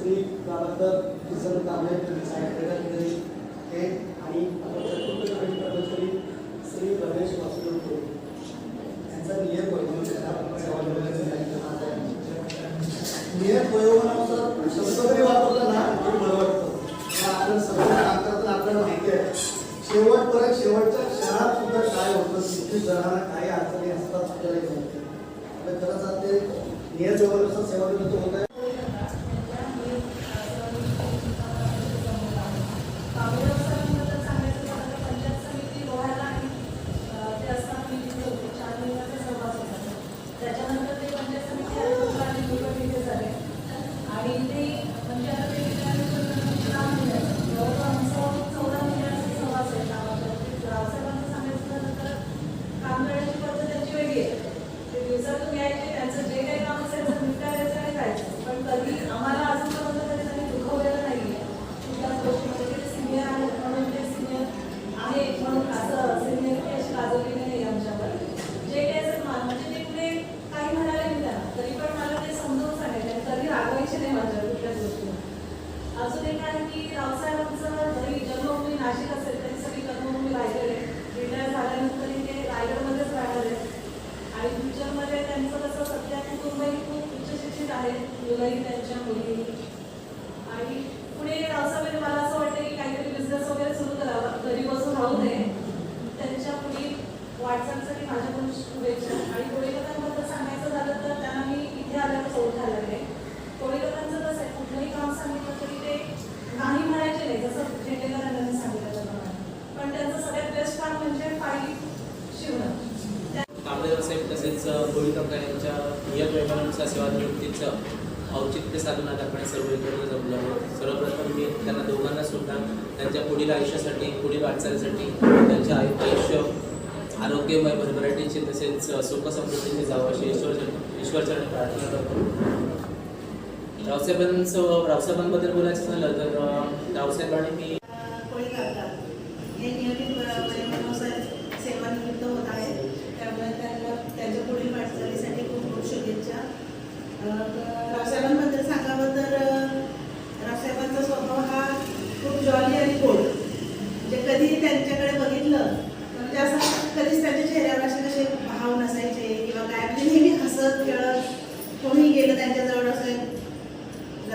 श्री दादातर किसन आणि कर्मचारी श्री रमेश वासुदेव होतो नियत नियत वयोमानानुसार शब्द जरी ना बरं वाटतं. आपण सगळं काम करताना माहिती आहे. शेवटपर्यंत शेवटच्या शहरात सुद्धा काय होतं किती जणांना काय अडचणी असतात आपल्याला माहिती आहे. आता ते नियत वयोमानानुसार सेवा होत आहे. कुठलाही त्यांच्या मुली ईश्वरचरणी प्रार्थना करतो. रावसाहेबांचं रावसाहेबांबद्दल बोलायचं झालं तर रावसाहेबांनी मी रावसाहेबांबद्दल सांगावं तर रावसाहेबांचा स्वभाव हा खूप जॉली आणि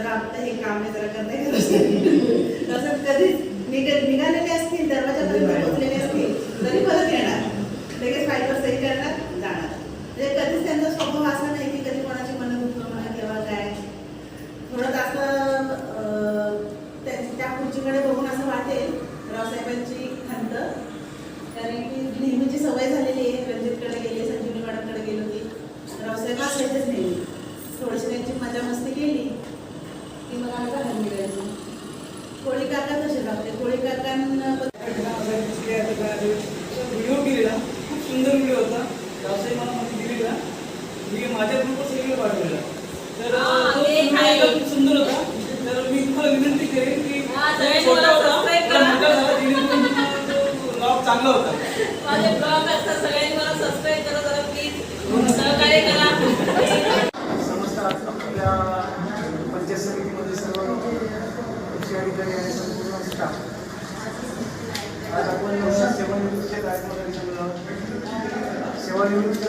काम हे काम जरा करता येत असं कधीच निघालेले असते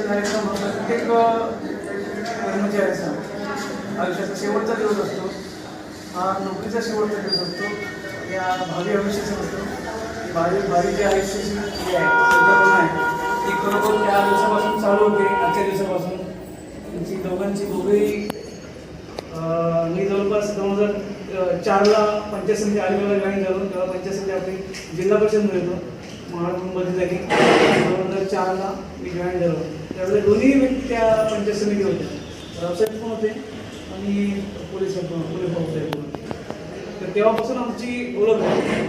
कार्यक्रम प्रत्येक कर्मचाऱ्याचा आयुष्याचा शेवटचा दिवस असतो हा नोकरीचा शेवटचा दिवस असतो या भावी आयुष्याचा असतो भावी भावी जे आयुष्याची जी आहे संकल्पना आहे ती खरोखर त्या दिवसापासून चालू होते आजच्या दिवसापासून त्यांची दोघांची दोघेही मी जवळपास दोन हजार चारला पंचायत समिती आलेल्या गाणी झालो तेव्हा पंचायत समिती आपली जिल्हा परिषद मिळतो म्हणून बदली झाली दोन हजार चारला विजयान झालो. त्यावेळेला दोन्ही व्यक्ती त्या पंचायत समिती होत्या. रावसाहेब पण होते आणि पोलीस पोलीस बाबासाहेब पण होते. तर तेव्हापासून आमची ओळख आहे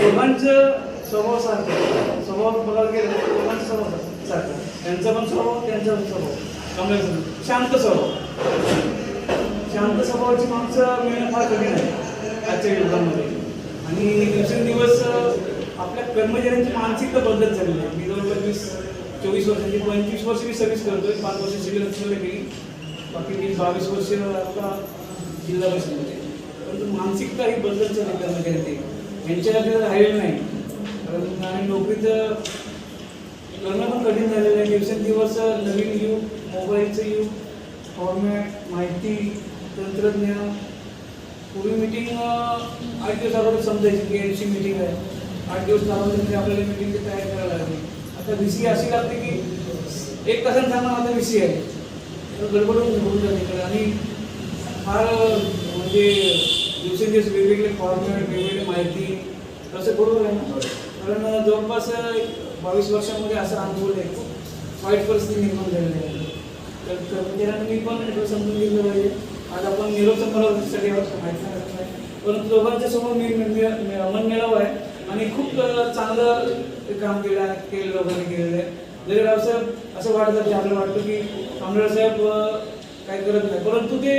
दोघांचं स्वभाव सारखा. स्वभाव बघायला गेलं तर दोघांचा स्वभाव सारखा. त्यांचा पण स्वभाव त्यांचा पण स्वभाव. कमल शांत स्वभाव. शांत स्वभावाची माणसं मिळणं फार कठीण आहे आजच्या युगामध्ये. आणि दिवसेंदिवस आपल्या कर्मचाऱ्यांची मानसिकता बदलत झालेली आहे. मी जवळपास वीस चोवीस वर्षांची पंचवीस वर्ष मी सर्व्हिस करतोय. पाच वर्ष सिव्हिल असलेले गेली. बाकी वीस बावीस वर्ष आता जिल्हा परिषदेमध्ये परंतु मानसिकता ही बदलत झाली कर्मचाऱ्यांची. यांच्याकडे राहिलेलं नाही. कारण आणि नोकरीचं करणं पण कठीण झालेलं आहे. दिवसेंदिवस नवीन युग मोबाईलचं युग फॉर्मॅट माहिती तंत्रज्ञान. पूर्वी मीटिंग आठ समजायची की सी मीटिंग आहे. आठ दिवस लावल्यानंतर म्हणजे आपल्याला मिटिंगची तयारी करायला लागली आता व्ही सी अशी लागते की एक तासाने सांगणार आता व्ही सी आहे. तर गडबडून होऊन जाते इकडे. आणि फार म्हणजे दिवसेंदिवस वेगवेगळे फॉर्मॅट वेगवेगळी माहिती तसं बरोबर आहे ना कारण जवळपास बावीस वर्षामध्ये असं अनुभव आहे. खूप वाईट परिस्थिती निर्माण झालेली आहे. तर कर्मचाऱ्यांनी मी पण थोडं समजून घेतलं पाहिजे. आज आपण निरोप समारोहासाठी आहोत, माहिती सांगत नाही. परंतु दोघांच्या समोर मी मी- मन मिळावं आहे. आणि खूप चांगलं काम केलं केलं लोकांनी केलेलं आहे. जरी रावसाहेब असं वाटतं की आपल्याला वाटतं की आमदार साहेब काय करत नाही परंतु ते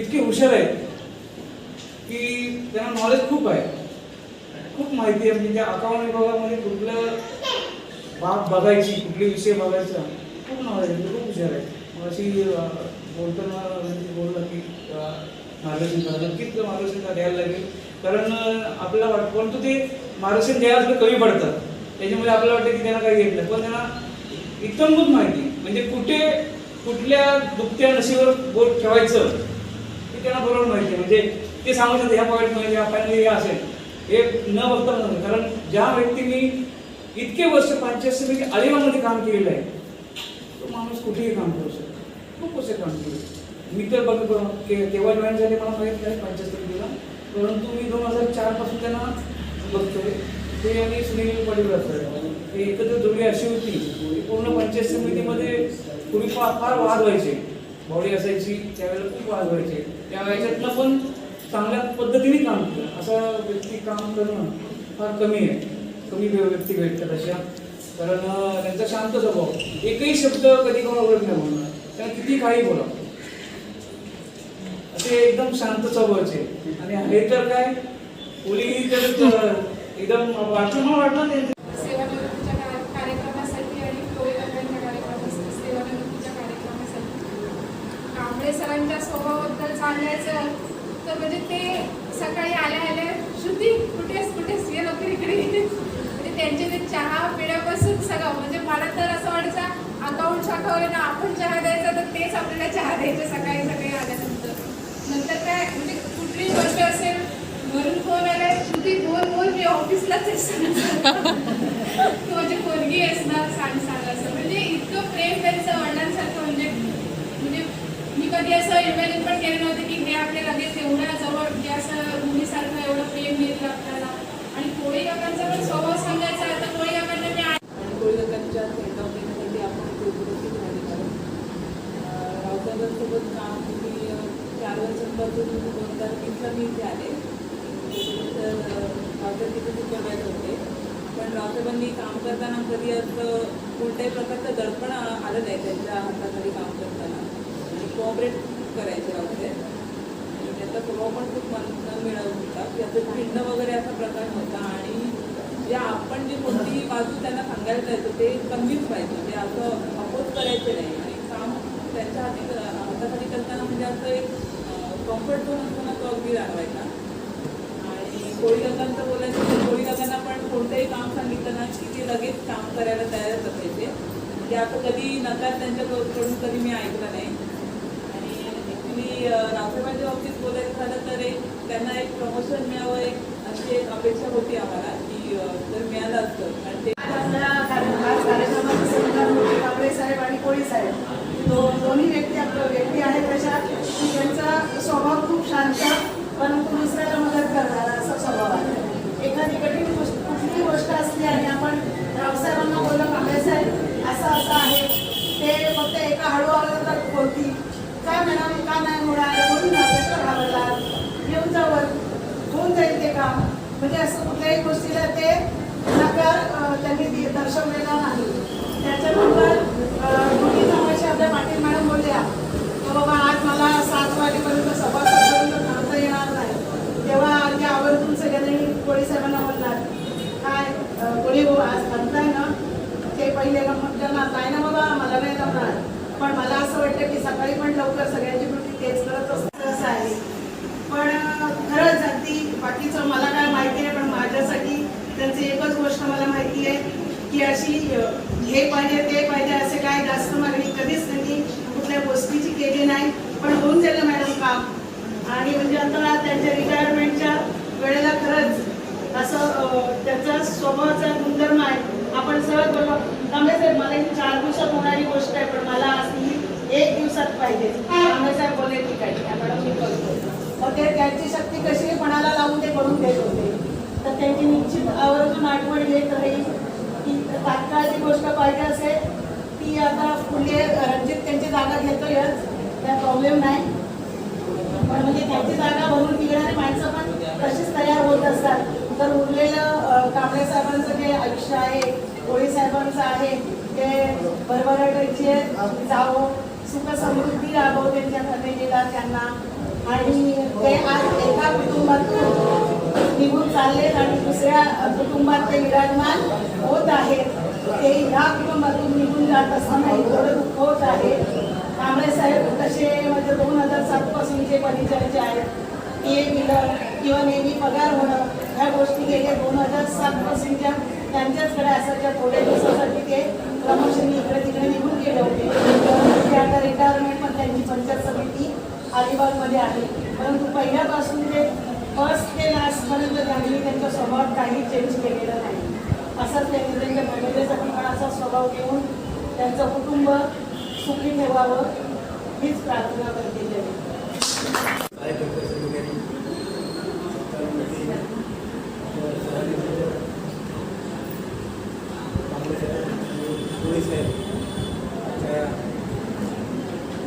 इतके हुशार आहेत की त्यांना नॉलेज खूप आहे. खूप माहिती आहे म्हणजे त्या अकाउंट विभागामध्ये कुठलं बाब बघायची कुठले विषय बघायचा खूप नॉलेज आहे खूप हुशार आहे अशी बोलताना म्हणजे बोललं की मार्गदर्शन करा नक्कीच मार्गदर्शन द्यायला लागेल? कारण आपल्याला वाटतं परंतु ते मार्गदर्शन द्यायला कमी पडतात त्याच्यामुळे आपल्याला वाटतं की त्यांना काही घेतलं पण त्यांना इतंभूत माहिती. म्हणजे कुठे कुठल्या दुखत्या नशीवर बोट ठेवायचं हे त्यांना बरोबर माहिती आहे. म्हणजे ते सांगू शकतात ह्या पॉईंटमध्ये ह्या हे असेल. हे न बघता नव्हतं कारण ज्या व्यक्तींनी इतके वर्ष पंचायत समिती अलिबागमध्ये काम केलेलं आहे तो माणूस कुठेही काम करू शकतो खूप वर्ष काम केलं मी तर बघ बघ- केव्हा जॉईन झाले मला माहीत नाही पंचायत समितीला परंतु मी दोन हजार चारपासून त्यांना बघतोय. ते आणि सुनील पाटील असतात ते एकत्र जोडी अशी होती. पूर्ण पंचायत समितीमध्ये पूर्वी फार फार वाद व्हायचे. बॉडी असायची त्यावेळेला खूप वाद व्हायचे. त्या ह्याच्यातनं पण चांगल्या पद्धतीने काम केलं. असा व्यक्ती काम करणं फार कमी आहे. कमी व्यक्ती भेटतात अशा. कारण त्यांचा शांत स्वभाव. एकही शब्द कधी कोणा ओळख नाही बोलणार. त्यांना किती काही बोला असे एकदम शांत स्वभावाचे. आणि हे तर काय मुली तर एकदम वाचून वाटलं ते कार्यक्रमासाठी कांबळे सरांच्या स्वभावाबद्दल सांगायचं तर म्हणजे ते सकाळी आल्या आल्या श्रुती कुठेस कुठेस? ये लवकर इकडे. म्हणजे त्यांचे ते चहा पिण्यापासून सगळं म्हणजे मला तर असं वाटायचं अकाउंट शाखा ना आपण चहा द्यायचा तर तेच आपल्याला चहा द्यायचे सकाळी सकाळी आल्यानंतर. नंतर काय म्हणजे कुठलीही गोष्ट असेल वरून फोन आलाय. श्रुती बोल बोल मी ऑफिसलाच तू म्हणजे पोरगी आहेस ना सांग सांग असं. म्हणजे इतकं प्रेम त्यांचं वडिलांसारखं म्हणजे म्हणजे मी कधी असं इमॅजिन पण केलं नव्हतं की हे आपल्या लगेच एवढ्या जवळ म्हणजे असं मुलीसारखं एवढं प्रेम मिळतं आपल्याला. आणि कोळी काकांचा पण स्वभाव सांगायचा आहे तर कोळी काकांना मी भेटाव घेण्यासाठी आपण काम तुम्ही अं, चार वर्षांपासून दोन हजार वीसला मी इथे आले. तर रावसाहेब तिथे सुपरवायझर होते पण रावसाहेबांनी काम करताना कधी असं कोणत्याही प्रकारचं दडपण आलं नाही त्यांच्या हाताखाली काम करताना आणि कोऑपरेट करायचे रावसाहेब आणि त्याचा स्वभाव पण खूप मन मिळत होता की असं भिन्न वगैरे असा प्रकार नव्हता आणि जे आपण जे कोणतीही बाजू त्यांना सांगायला जायचं ते कमीच पाहिजे म्हणजे असं अपोज करायचे नाही आणि काम त्यांच्या हाती हाताखाली करताना म्हणजे असं एक कम्फर्ट झोन असताना तो अगदी जाणवायचा. कोळी काकांचं बोलायचं तर कोळी काकांना पण कोणतंही काम सांगितलं ना की ते लगेच काम करायला तयारच असायचे म्हणजे आता कधी नकार त्यांच्याकडून कधी मी ऐकलं नाही. आणि ॲक्च्युली रावसाहेबांच्या बाबतीत बोलायचं झालं तर एक त्यांना एक प्रमोशन मिळावं एक अशी एक अपेक्षा होती आम्हाला की जर मिळालं असतं. कारण ते साहेब आणि कोळी साहेब दोन्ही व्यक्ती आपलं व्यक्ती आहेत तशा त्यांचा स्वभाव खूप शांत परंतु दुसऱ्याला मदत करणारा एखादी कठीण गोष्ट कुठलीही गोष्ट असली आणि आपण रावसाहेबांना बोललं कांबळे असं असं आहे ते फक्त एका हळू आवाजात बोलतील काय मॅडम का नाही होणार बोलू ना घाबरला येऊन जावर होऊन जाईल ते काम. म्हणजे असं कुठल्याही गोष्टीला ते नकार त्यांनी दि- दर्शवलेला नाही. त्याच्यानंतर अं, दोन्ही समावेश आपल्या पाटील मॅडम बोलल्या बाबा आज मला सात वाजेपर्यंत सभा कोळी साहेबांना म्हणणार काय कोळी हो आज थांबताय ना? ते पहिले ना त्यांना काय ना बाबा मला नाही जमणार. पण मला असं वाटतं की सकाळी पण लवकर सगळ्यांची कृती तेच करत असतं आहे. पण खरंच अगदी बाकीचं मला काय माहिती आहे पण माझ्यासाठी त्यांची एकच गोष्ट मला माहिती आहे की अशी हे पाहिजे ते पाहिजे असे काय जास्त मागणी कधीच त्यांनी कुठल्या गोष्टीची केली नाही. पण होऊन गेलं मॅडम काम. आणि म्हणजे आता त्यांच्या असं त्याचा स्वभावाचा गुणधर्म आहे. आपण सहज बोललो कांबळे साहेब मला ही चार दिवसात होणारी गोष्ट आहे पण मला आज एक दिवसात पाहिजे. कांबळे साहेब बोलले ठीक आहे मॅडम मी करतो. मग ते त्यांची शक्ती कशी पणाला लावून ते करून देत होते. तर त्यांची निश्चित आवर्जून आठवण येत राहील की तात्काळ जी गोष्ट पाहिजे असेल ती आता पुढे रणजित त्यांची जागा घेतोयच त्या प्रॉब्लेम नाही. पण म्हणजे त्यांची जागा भरून निघणारी माणसं पण तशीच तयार होत असतात. तर उरलेलं कांबळे साहेबांचं जे आयुष्य आहे कोळी साहेबांचं आहे ते भरभराटीचे जावो सुख समृद्धी राहावं त्यांच्या फॅमिलीला त्यांना. आणि ते आज एका कुटुंबातून निघून चाललेत आणि दुसऱ्या कुटुंबात ते विराजमान होत आहेत. ते ह्या कुटुंबातून निघून जात असताना थोडं दुःख होत आहे. कांबळे साहेब तसे म्हणजे दोन हजार सातपासून जे परिचयाचे आहेत ते दिलं किंवा नेहमी पगार होणं ह्या गोष्टी गेल्या दोन हजार सात पासूनच्या त्यांच्याचकडे असायच्या. थोड्या दिवसासाठी ते क्रमशनी इकडे तिकडे निघून गेले होते. तर ते आता रिटायरमेंट पण त्यांची पंचायत समिती अलिबागमध्ये आहे. परंतु पहिल्यापासून ते फर्स्ट ते लास्टपर्यंत त्यांनी त्यांचा स्वभाव काही चेंज केलेला नाही. असंच त्यांनी त्यांच्या फॅमिलीसाठी पण असा स्वभाव घेऊन त्यांचं कुटुंब सुखी ठेवावं हीच प्रार्थना करते जय पोलीस आहेत त्या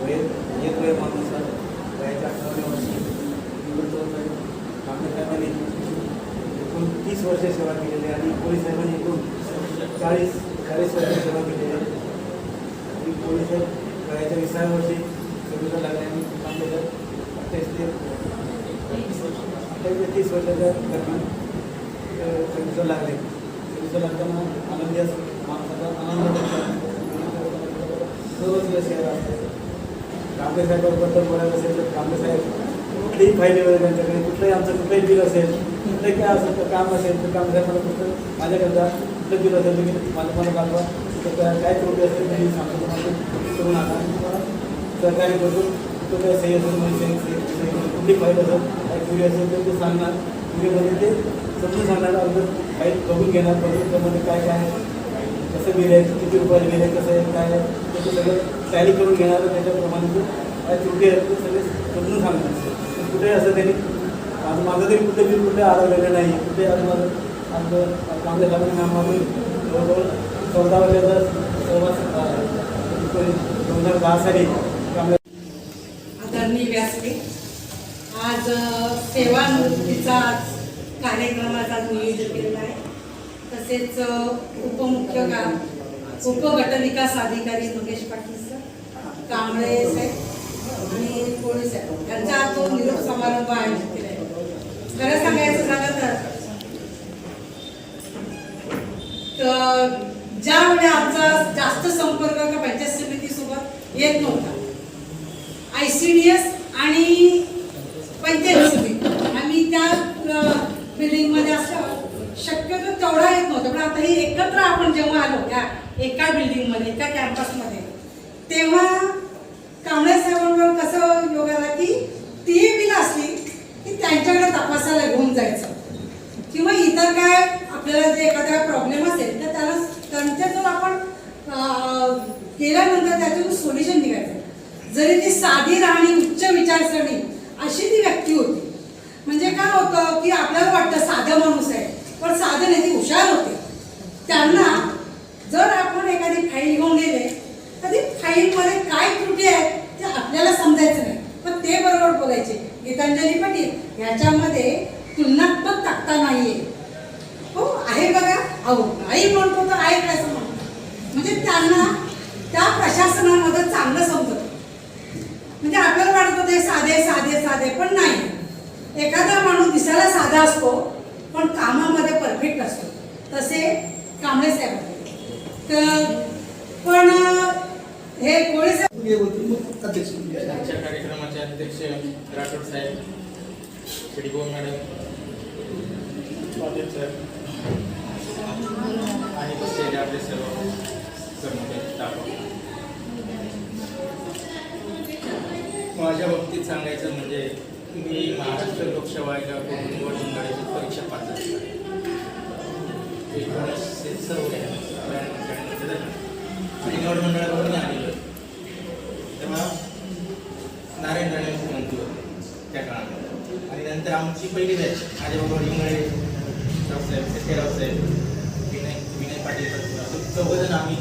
वय एक वय माणूस आहे. वयाच्या अठराव्या वर्षी निवृत्त होत आहे आपल्या फॅमिली एकूण तीस वर्ष सेवा केलेली आहे आणि पोलीस साहेबांनी एकूण चाळीस चाळीस वर्ष सेवा केलेली आहे आणि पोलीस साहेब वयाच्या विसाव्या वर्षी सर्विसला लागल्याने आपल्याला अठ्ठावीस ते अठ्ठावीस ते तीस वर्षाच्या दरम्यान सर्विसला लागले सर्विसला लागताना आनंदी असं माणसाचा आनंद सर्वच यश यायला असतं कांबळे साहेबांबद्दल बोलायचं असेल तर कांबळे साहेब कुठलीही फाईल वगैरे त्यांच्याकडे कुठलंही आमचं कुठलंही बिल असेल कुठलंही काय असेल तर काम असेल तर कांबळे साहेब मला कुठलं माझ्याकरता कुठलं बिल असेल तुम्ही माझं मला पाठवा तर त्या काय त्रुटी असेल ते मी सांगतो तुम्हाला. करू नका तुम्हाला. सहकार्य करतो. तो काय सही असेल म्हणजे कुठली फाईल असेल काय क्युरी असेल तर ते सांगणार. क्युरीमध्ये ते समजून सांगणार. अगोदर फाईल बघून घेणार. बघून त्यामध्ये काय काय आहे कसं बिल आहे किती रुपयाला बिल आहे कसं आहे काय आहे ते सगळं टॅली करून घेणार त्याच्याप्रमाणे तो काय त्रुटी आहेत ते सगळे समजून सांगणार कुठे असं त्यांनी आज माझं तरी कुठे बिल कुठे आढळलेलं नाही. कुठे आज माझं आमचं चांगल्या चांगल्या नामावरून जवळजवळ चौदा वर्षाचा सहवास दोन हजार दहा साली आदरणीय व्यासपीठ आज सेवानिवृत्तीचा आज कार्यक्रमाचा नियोजन केलेला आहे. तसेच उपमुख्य का उपगटविकास अधिकारी मुकेश पाटील कांबळे साहेब आणि पोलीस साहेब. यांचा तो निरोप समारंभ आयोजित केला आहे. खरं सांगायचं झालं तर ज्यामुळे आमचा जास्त संपर्क का पंचायत समितीसोबत येत नव्हता आय सी डी एस आणि पंचायत समिती. आम्ही त्या बिल्डिंगमध्ये असल्यावर शक्यतो तेवढा येत नव्हता. पण आता हे एकत्र आपण जेव्हा आलो त्या एका बिल्डिंगमध्ये एका कॅम्पसमध्ये तेव्हा कांबळे साहेबांवर कसं योग आला की ती बिल असली की त्यांच्याकडे तपासायला घेऊन जायचं किंवा इतर काय आपल्याला जे एखादा प्रॉब्लेम असेल तर त्याला त्यांच्यातून आपण अं, केल्यानंतर त्यातून सोल्युशन निघायचं जरी ती साधी राहणी उच्च विचारसरणी अशी ती व्यक्ती होती म्हणजे काय होतं की आपल्याला वाटतं साधा माणूस आहे पण साधं नाही ती हुशार होते त्यांना जर आपण एखादी फाईल घेऊन गेले तर ती फाईलमध्ये काय त्रुटी आहेत ते आपल्याला समजायचं नाही पण ते बरोबर बोलायचे गीतांजली पाटील याच्यामध्ये तुलनात्मक तक्ता नाहीये हो आहे बघा अहो नाही म्हणतो तर आहे काय असं म्हणतो म्हणजे त्यांना त्या प्रशासनामध्ये चांगलं समजत म्हणजे आपल्याला वाटत होते साधे साधे पण नाही. एखादा माणूस दिसायला साधा असतो पण कामामध्ये परफेक्ट असतो. तसे कांबळे साहेब होते. तर पण हे कोळी साहेब आजच्या कार्यक्रमाचे अध्यक्ष राठोड साहेब मॅडम साहेब सांगायचं म्हणजे मी महाराष्ट्र लोकसेवा आयोग निवड परीक्षा पास झाली. एकोणीसशे चौऱ्याण्णव आणि निवड मंडळाकडून आलेलो तेव्हा नारायण राणे मुख्यमंत्री होते त्या काळामध्ये. आणि नंतर आमची पहिली बॅच माझ्याबरोबर इंगळे रावसाहेब सत्य रावसाहेब विनय विनय पाटील असं चौघजण आम्ही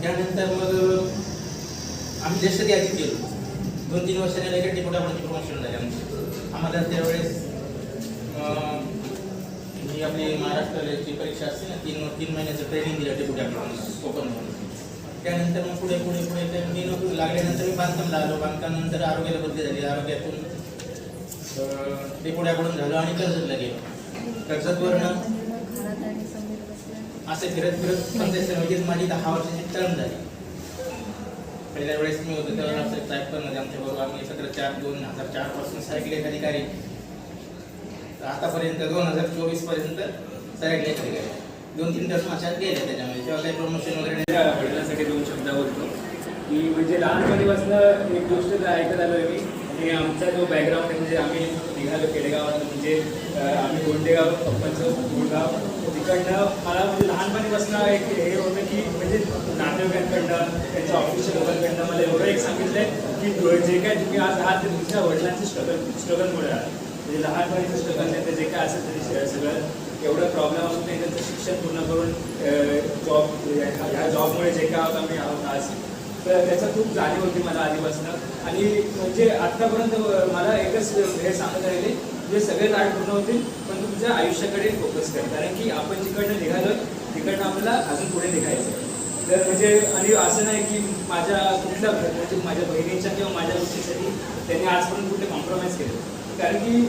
त्यानंतर मग आम्ही जस्ट यादीत गेलो दोन तीन वर्षाने लगेच डिपोटामध्ये प्रमोशन झाले आमची आम्हाला त्यावेळेस ही आपली महाराष्ट्राची परीक्षा असते ना तीन तीन महिन्याचं ट्रेनिंग दिलं आपल्याला कोकण म्हणून. त्यानंतर मग पुढे पुढे पुढे ते मी नोकरी लागल्यानंतर मी बांधकामला आलो बांधकाम नंतर आरोग्याला बदली झाली. आरोग्यातून डेपुट्याकडून झालो आणि कर्जतला गेलो. कर्जतवरनं असे फिरत फिरत पंचायत समितीत माझी दहा वर्षाची टर्म झाली. पहिल्या वेळेस मी होतो त्यावेळेस पण ट्रॅक्टरमध्ये आमच्याबरोबर आम्ही एकत्र चार दोन हजार चारपासून सायकले अधिकारी आतापर्यंत दोन हजार चोवीसपर्यंत सहायक अधिकारी दोन तीन तास माझ्यात गेल्या त्याच्यामध्ये. तेव्हा काही प्रमोशन वगैरे वडिलांसाठी दोन शब्द बोलतो. की म्हणजे लहानपणीपासून एक गोष्ट ऐकत आलो मी. आणि आमचा जो बॅकग्राऊंड आहे म्हणजे आम्ही निघालो खेडेगावात. म्हणजे आम्ही गोंडेगाव पप्पांचं गुळगाव तिकडनं मला म्हणजे लहानपणीपासून एक हे होतं की म्हणजे नातेवाईकांकडनं त्यांच्या ऑफिसच्या लोकांकडनं मला एवढं एक सांगितलंय की जे काय तुम्ही आज आहात ते तुमच्या वडिलांचे स्ट्रगल स्ट्रगलमुळे आहात. म्हणजे लहानपणीचं स्ट्रगल त्यांचं जे काय असेल तरी सगळं एवढं प्रॉब्लेम असून ते त्यांचं शिक्षण पूर्ण करून जॉब ह्या जॉबमुळे जे काय आहोत मी आहोत आज. तर त्याचा खूप जाणीव होती मला आधीपासून. आणि म्हणजे आत्तापर्यंत मला एकच हे सांगत राहिले जे सगळे लाड पूर्ण होतील तुमच्या आयुष्याकडे फोकस कर कारण की आपण जिकडनं निघालो तिकडनं आपल्याला अजून पुढे निघायचं आहे. तर म्हणजे आणि असं नाही की माझ्या कुठल्या म्हणजे, म्हणजे माझ्या बहिणीच्या किंवा माझ्या गोष्टीसाठी त्यांनी आजपर्यंत कुठे कॉम्प्रोमाइज केलं. कारण की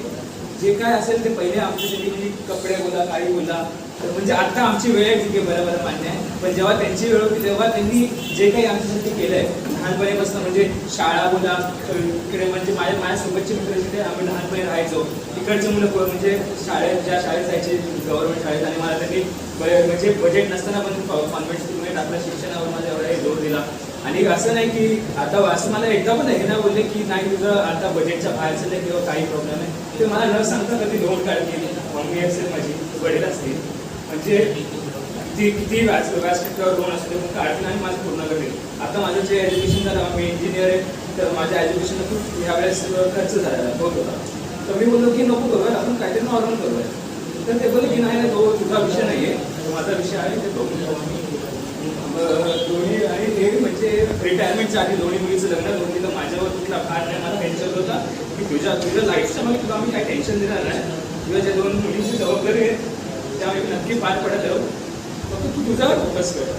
जे काय असेल ते पहिले आमच्यासाठी म्हणजे कपडे बोला काही बोला. तर म्हणजे आता आमची वेळ आहे ठीक आहे बरं बरं मान्य आहे. पण जेव्हा त्यांची वेळ होती तेव्हा त्यांनी जे काही आमच्यासाठी केलं आहे लहानपणीपासून म्हणजे शाळा बोला इकडे म्हणजे माझ्या माझ्यासोबतचे मित्र जिथे आम्ही लहानपणी राहायचो. तिकडचे मुलं म्हणजे शाळेत ज्या शाळेत जायचे गव्हर्नमेंट शाळेत. आणि मला त्यांनी म्हणजे बजेट नसताना पण कॉन्व्हेंट स्कूलमध्ये टाकलं. शिक्षणावर माझा एवढा जोर दिला. आणि असं नाही की आता असं मला एकदा पण हे ना बोलले की नाही तुझं आता बजेटच्या बाहेरचं नाही किंवा काही प्रॉब्लेम नाही ते मला न सांगता कधी लोन काढतील मम्मी असेल माझी वडील असतील. म्हणजे ती किती व्याज व्याज टक्क्यावर लोन असेल ते काढतील आणि माझं पूर्ण करेल. आता माझं जे एज्युकेशन झालं मी इंजिनियर आहे तर माझ्या एज्युकेशनला खूप ह्यावेळेस खर्च झालेला होत होता. तर मी बोललो की नको करूया आपण काहीतरी नॉर्मल करूया. तर ते बोलले की नाही नाही, तो तुझा विषय नाही आहे माझा विषय आहे ते मग दोन्ही आणि हे म्हणजे रिटायरमेंटच्या आधी दोन्ही मुलीचं लग्न दोन्ही तर माझ्यावर कुठला भार नाही मला टेन्शन होता. की तुझ्या तुझ्या लाईफचं मला म्हणजे तुला आम्ही काही टेन्शन देणार नाही. तुझ्या ज्या दोन मुलींची जबाबदारी आहे त्या आम्ही नक्की पार पडत आहोत फक्त तू तुझ्यावर फोकस कर.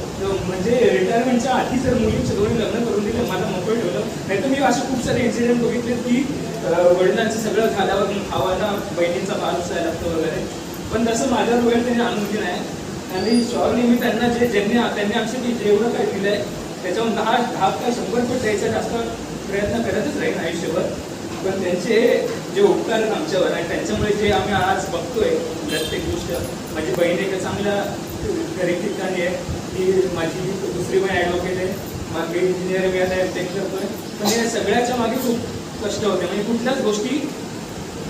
म्हणजे रिटायरमेंटच्या आधी जर मुलींचे दोन्ही लग्न करून दिलं मला मोकळं ठेवलं. नाही तर मी असे खूप सारे इन्सिडेंट बघितले की वडिलांचं सगळं झाल्यावर भावाला बहिणींचा भार उचलायला लागतो वगैरे. पण तसं माझ्यावर वेळ त्यांनी आणून दिलं आहे आणि शॉरली मी त्यांना जे ज्यांनी त्यांनी आमच्यासाठी जेवढं काही दिलं आहे त्याच्यावर दहा दहा काय शंभर पट द्यायचा जास्त प्रयत्न करतच राहील आयुष्यभर. पण त्यांचे जे उपकार आमच्यावर आणि त्यांच्यामुळे जे आम्ही आज बघतोय प्रत्येक गोष्ट म्हणजे माझी बहीण एका चांगल्या घरी ठिकाणी आहे. ती माझी दुसरी बहीण ॲडव्होकेट आहे. माझी इंजिनिअर मी आता एमटेक करतोय पण. या सगळ्याच्या मागे खूप कष्ट होते. म्हणजे कुठल्याच गोष्टी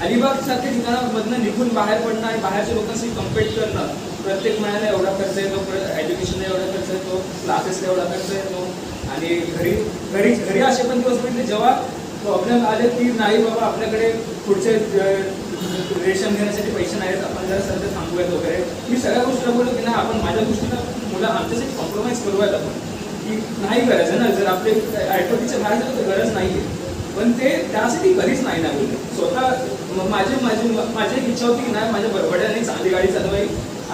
अलिबाग सारख्या ठिकाणामधनं निघून बाहेर पडणं आणि बाहेरच्या लोकांशी कम्पेट करणं प्रत्येक महिन्याला एवढा खर्च येतो. एज्युकेशनला एवढा खर्च येतो. क्लासेसला एवढा खर्च येतो. आणि घरी घरी घरी असे पण दिवस भेटले. जेव्हा प्रॉब्लेम आले की नाही बाबा आपल्याकडे पुढचे रेशन घेण्यासाठी पैसे नाहीत. आपण जरा सध्या थांबूयात वगैरे. मी सगळ्या गोष्टीला बोललो की नाही आपण माझ्या गोष्टीला मुलं आमच्यासाठी कॉम्प्रोमाइज करूयात आपण. की नाही गरज आहे ना जर आपले ॲटोपीच्या बाहेर झालं तर गरज नाही आहे पण ते त्यासाठी कधीच नाही ना बोलले स्वतः माझे माझी माझी इच्छा होती की नाही माझ्या बरबड्याने चांगली गाडी चालवाई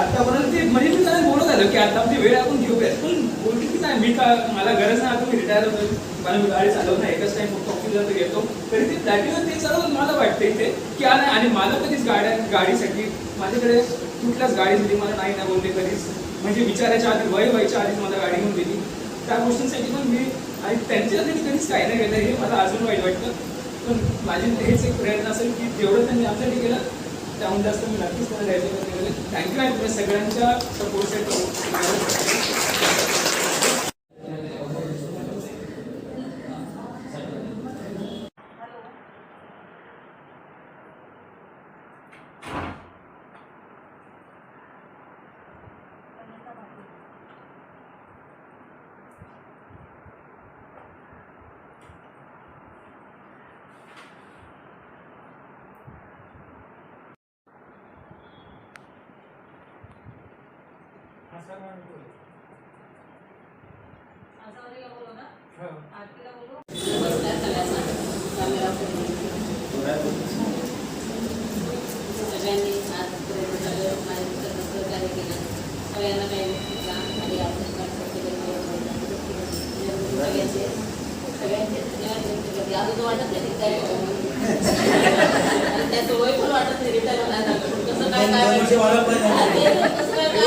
आतापर्यंत ते म्हणजे मी त्यांना बोलत आलो की आता आपली वेळ आपण घेऊयात. पण बोलते की नाही मी का मला गरज नाही आता मी रिटायर होतो मला गाडी चालवत नाही एकच टाइम फक्त तुझ्या घेतो. तरी ते दाटीवर ते चालवत मला वाटते इथे की आणि आणि मला कधीच गाड्या गाडीसाठी माझ्याकडे कुठल्याच गाडी गाडीसाठी मला नाही ना बोलले कधीच. म्हणजे विचारायच्या आधी वय व्हायच्या आधीच मला गाडी घेऊन दिली त्या गोष्टींसाठी पण मी आणि त्यांच्यासाठी कधीच काही नाही केलं हे मला अजून वाईट वाटतं. पण माझी हेच एक प्रयत्न असेल की जेवढं त्यांनी आमच्यासाठी केलं त्याहून जास्त मी नक्कीच त्यांना द्यायचं. थँक्यू आणि सगळ्यांच्या सपोर्टसाठी सगळ्यांनी आज कार्य केलं सगळ्यांना काही आणि आपण सगळ्यांचे सगळ्यांचे धन्यवाद व्यक्त करते अजून वाटत नाही रिटायर त्याचं वय पण वाटत नाही रिटायर होणार काय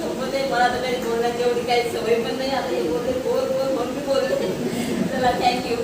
सोपं नाही मला तर काही सवय पण नाही. आता हे बोलले बोल बोल म्हणून बोलले. चला थँक्यू